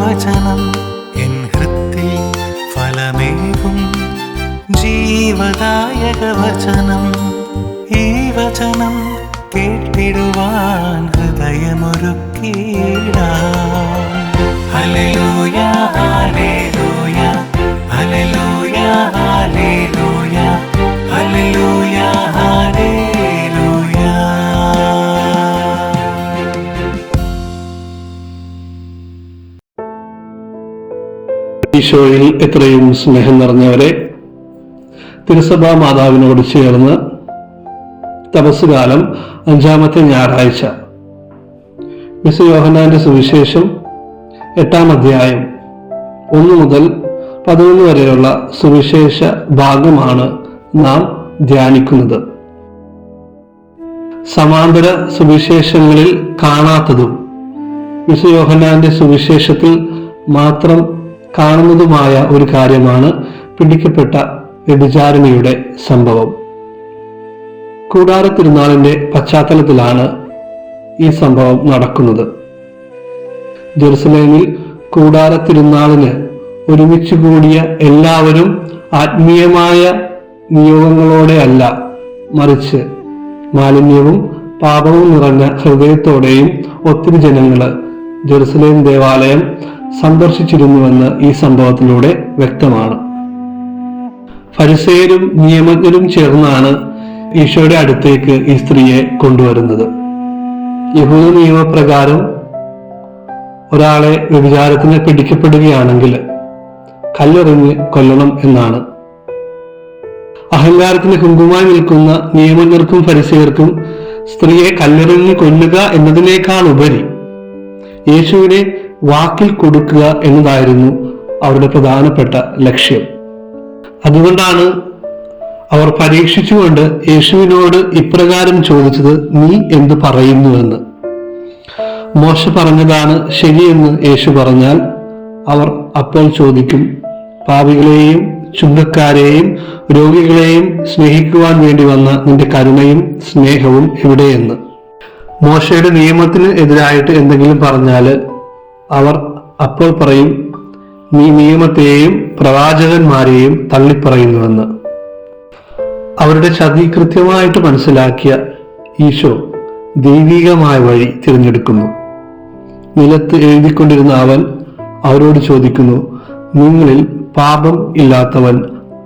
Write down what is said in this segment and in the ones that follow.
വചനം എൻ ഹൃത്തിൽ ഫലമേകും ജീവദായക വചനം ഈ വചനം കേട്ടിടുവാൻ ഹൃദയമൊരുക്കിയിടാം ഹല്ലേലൂയ ഈശോയിൽ എത്രയും സ്നേഹം നിറഞ്ഞവരെ തിരുസഭാ മാതാവിനോട് ചേർന്ന് തപസ്സുകാലം അഞ്ചാമത്തെ ഞായറാഴ്ച. മിസ് യോഹനാന്റെ സുവിശേഷം എട്ടാം അധ്യായം ഒന്ന് മുതൽ പതിനൊന്ന് വരെയുള്ള സുവിശേഷ ഭാഗമാണ് നാം ധ്യാനിക്കുന്നത്. സമാന്തര സുവിശേഷങ്ങളിൽ കാണാത്തതും മിസ് യോഹന്നാന്റെ സുവിശേഷത്തിൽ മാത്രം കാണുന്നതുമായ ഒരു കാര്യമാണ് പിടിക്കപ്പെട്ട വ്യഭിചാരിണിയുടെ സംഭവം. കൂടാര തിരുനാളിന്റെ പശ്ചാത്തലത്തിലാണ് ഈ സംഭവം നടക്കുന്നത്. ജെറുസലേമിൽ കൂടാര തിരുനാളിന് ഒരുമിച്ച് കൂടിയ എല്ലാവരും ആത്മീയമായ നിയോഗങ്ങളോടെ അല്ല മറിച്ച് മാലിന്യവും പാപവും നിറഞ്ഞ ഹൃദയത്തോടെയും ഒത്തിരി ജനങ്ങൾ ജെറുസലേം ദേവാലയം സന്ദർശിച്ചിരുന്നുവെന്ന് ഈ സംഭവത്തിലൂടെ വ്യക്തമാണ്. ഫരിസേരും നിയമജ്ഞരും ചേർന്നാണ് ഈശോയുടെ അടുത്തേക്ക് ഈ സ്ത്രീയെ കൊണ്ടുവരുന്നത്. യഹൂദ നിയമപ്രകാരം ഒരാളെ വ്യഭിചാരത്തിന് പിടിക്കപ്പെടുകയാണെങ്കിൽ കല്ലെറിഞ്ഞ് കൊല്ലണം എന്നാണ്. അഹങ്കാരത്തിന് കുങ്കുമായി നിൽക്കുന്ന നിയമജ്ഞർക്കും ഫരിസേർക്കും സ്ത്രീയെ കല്ലെറിഞ്ഞ് കൊല്ലുക എന്നതിനേക്കാൾ ഉപരി യേശുവിനെ വാക്കിൽ കൊടുക്കുക എന്നതായിരുന്നു അവരുടെ പ്രധാനപ്പെട്ട ലക്ഷ്യം. അതുകൊണ്ടാണ് അവർ പരീക്ഷിച്ചുകൊണ്ട് യേശുവിനോട് ഇപ്രകാരം ചോദിച്ചത് നീ എന്ത് പറയുന്നുവെന്ന്? മോശ പറഞ്ഞതാണ് ശരിയെന്ന് യേശു പറഞ്ഞാൽ അവർ അപ്പോൾ ചോദിക്കും പാപികളെയും ചുങ്കക്കാരെയും രോഗികളെയും സ്നേഹിക്കുവാൻ വേണ്ടി വന്ന നിന്റെ കരുണയും സ്നേഹവും എവിടെയെന്ന്? മോശയുടെ നിയമത്തിന് എതിരായിട്ട് എന്തെങ്കിലും പറഞ്ഞാൽ അവർ അപ്പോൾ പറയും നീ നിയമത്തെയും പ്രവാചകന്മാരെയും തള്ളിപ്പറയുന്നുവെന്ന്. അവരുടെ ചതി കൃത്യമായിട്ട് മനസ്സിലാക്കിയ ഈശോ ദൈവികമായ വഴി തിരഞ്ഞെടുക്കുന്നു. നിലത്ത് എഴുതിക്കൊണ്ടിരുന്ന അവൻ അവരോട് ചോദിക്കുന്നു നിങ്ങളിൽ പാപം ഇല്ലാത്തവൻ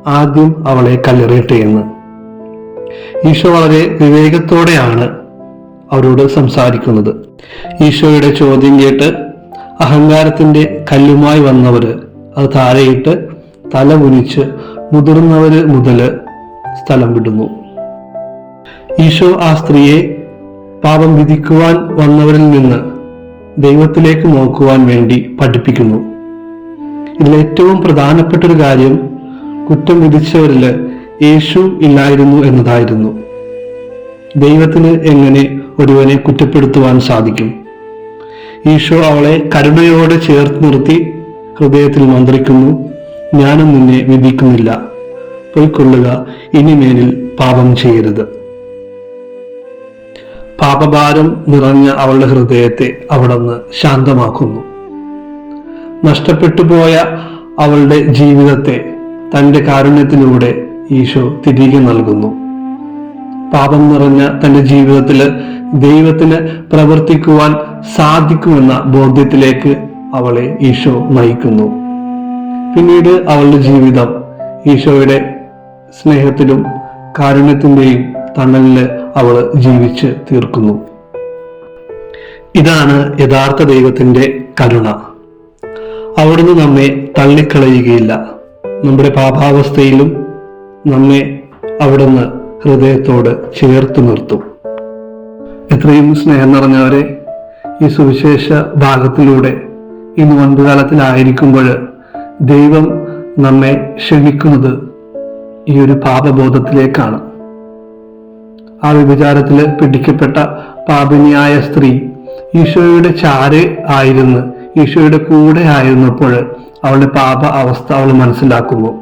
ആദ്യം അവളെ കല്ലെറിയട്ടെ എന്ന്? ഈശോ വളരെ വിവേകത്തോടെയാണ് അവരോട് സംസാരിക്കുന്നത്. ഈശോയുടെ ചോദ്യം കേട്ട് അഹങ്കാരത്തിന്റെ കല്ലുമായി വന്നവര്. അത് താഴെയിട്ട് തല കുനിച്ച് മുതിർന്നവര് മുതൽ സ്ഥലം വിടുന്നു. ഈശോ ആ സ്ത്രീയെ പാപം വിധിക്കുവാൻ വന്നവരിൽ നിന്ന് ദൈവത്തിലേക്ക് നോക്കുവാൻ വേണ്ടി പഠിപ്പിക്കുന്നു. ഇതിൽ ഏറ്റവും പ്രധാനപ്പെട്ട ഒരു കാര്യം കുറ്റം വിധിച്ചവരിൽ യേശു ഇല്ലായിരുന്നു എന്നതായിരുന്നു. ദൈവത്തിന് എങ്ങനെ ഒരുവനെ കുറ്റപ്പെടുത്തുവാൻ സാധിക്കും? ഈശോ അവളെ കരുണയോടെ ചേർത്ത് നിർത്തി ഹൃദയത്തിൽ മന്ത്രിക്കുന്നു. ഞാനും നിന്നെ വിധിക്കുന്നില്ല. പൊയ്ക്കൊള്ളുക ഇനിമേലിൽ പാപം ചെയ്യരുത്. പാപഭാരം നിറഞ്ഞ അവളുടെ ഹൃദയത്തെ അവിടുന്ന് ശാന്തമാക്കുന്നു. നഷ്ടപ്പെട്ടു പോയ അവളുടെ ജീവിതത്തെ തന്റെ കാരുണ്യത്തിലൂടെ ഈശോ തിരികെ നൽകുന്നു. പാപം നിറഞ്ഞ തന്റെ ജീവിതത്തിൽ ദൈവത്തിന് പ്രവർത്തിക്കുവാൻ സാധിക്കുമെന്ന ബോധ്യത്തിലേക്ക് അവളെ ഈശോ നയിക്കുന്നു. പിന്നീട് അവളുടെ ജീവിതം ഈശോയുടെ സ്നേഹത്തിലും കാരുണ്യത്തിന്റെയും തണലിൽ അവൾ ജീവിച്ച് തീർക്കുന്നു. ഇതാണ് യഥാർത്ഥ ദൈവത്തിന്റെ കരുണ. അവിടുന്ന് നമ്മെ തള്ളിക്കളയുകയില്ല. നമ്മുടെ പാപാവസ്ഥയിലും നമ്മെ അവിടുന്ന് ഹൃദയത്തോട് ചേർത്ത് നിർത്തും. എത്രയും സ്നേഹം നിറഞ്ഞവരെ ഈ സുവിശേഷ ഭാഗത്തിലൂടെ ഈ നോൻപുകാലത്തിലായിരിക്കുമ്പോൾ ദൈവം നമ്മെ ക്ഷണിക്കുന്നത് ഈ ഒരു പാപബോധത്തിലേക്കാണ്. ആ വ്യഭിചാരത്തിൽ പിടിക്കപ്പെട്ട പാപിനിയായ സ്ത്രീ ഈശോയുടെ ചാരെ ആയിരുന്നു ഈശോയുടെ കൂടെ ആയിരുന്നപ്പോൾ അവളുടെ പാപ അവസ്ഥ അവൾ മനസ്സിലാക്കുന്നു.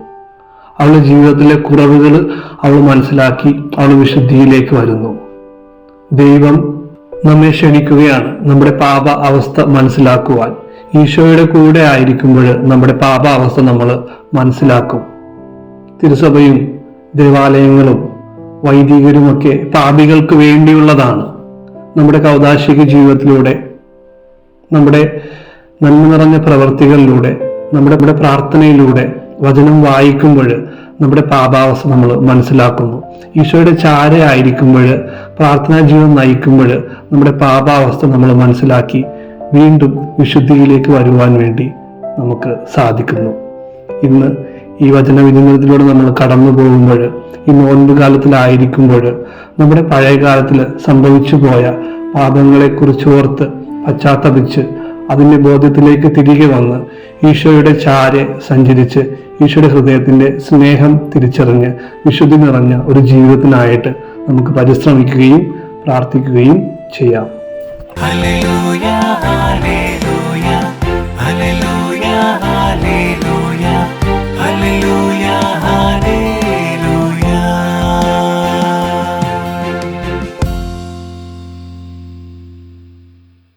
അവളുടെ ജീവിതത്തിലെ കുറവുകൾ അവൾ മനസ്സിലാക്കി അവൾ വിശുദ്ധിയിലേക്ക് വരുന്നു. ദൈവം നമ്മെ ക്ഷണിക്കുകയാണ് നമ്മുടെ പാപ അവസ്ഥ മനസ്സിലാക്കുവാൻ. ഈശോയുടെ കൂടെ ആയിരിക്കുമ്പോൾ നമ്മുടെ പാപ അവസ്ഥ നമ്മൾ മനസ്സിലാക്കും. തിരുസഭയും ദേവാലയങ്ങളും വൈദികരുമൊക്കെ പാപികൾക്ക് വേണ്ടിയുള്ളതാണ് നമ്മുടെ കൗതാശിക ജീവിതത്തിലൂടെ നമ്മുടെ നന്മ നിറഞ്ഞ പ്രവർത്തികളിലൂടെ നമ്മുടെ നമ്മുടെ പ്രാർത്ഥനയിലൂടെ വചനം വായിക്കുമ്പോൾ നമ്മുടെ പാപാവസ്ഥ നമ്മൾ മനസ്സിലാക്കുന്നു. ഈശോയുടെ ചാരയായിരിക്കുമ്പോൾ പ്രാർത്ഥനാ ജീവിതം നയിക്കുമ്പോൾ നമ്മുടെ പാപാവസ്ഥ നമ്മൾ മനസ്സിലാക്കി വീണ്ടും വിശുദ്ധിയിലേക്ക് വരുവാൻ വേണ്ടി നമുക്ക് സാധിക്കുന്നു. ഇന്ന് ഈ വചന വിനിമയത്തിലൂടെ നമ്മൾ കടന്നു പോകുമ്പോൾ ഈ നോൻപ് കാലത്തിലായിരിക്കുമ്പോൾ നമ്മുടെ പഴയ കാലത്തിൽ സംഭവിച്ചു പോയ പാപങ്ങളെക്കുറിച്ച് ഓർത്ത് പശ്ചാത്തപിച്ച് അതിന്റെ ബോധ്യത്തിലേക്ക് തിരികെ വന്ന് ഈശോയുടെ ചാരെ സഞ്ചരിച്ച് ഈശോയുടെ ഹൃദയത്തിന്റെ സ്നേഹം തിരിച്ചറിഞ്ഞ് വിശുദ്ധി നിറഞ്ഞ ഒരു ജീവിതത്തിനായിട്ട് നമുക്ക് പരിശ്രമിക്കുകയും പ്രാർത്ഥിക്കുകയും ചെയ്യാം Hallelujah.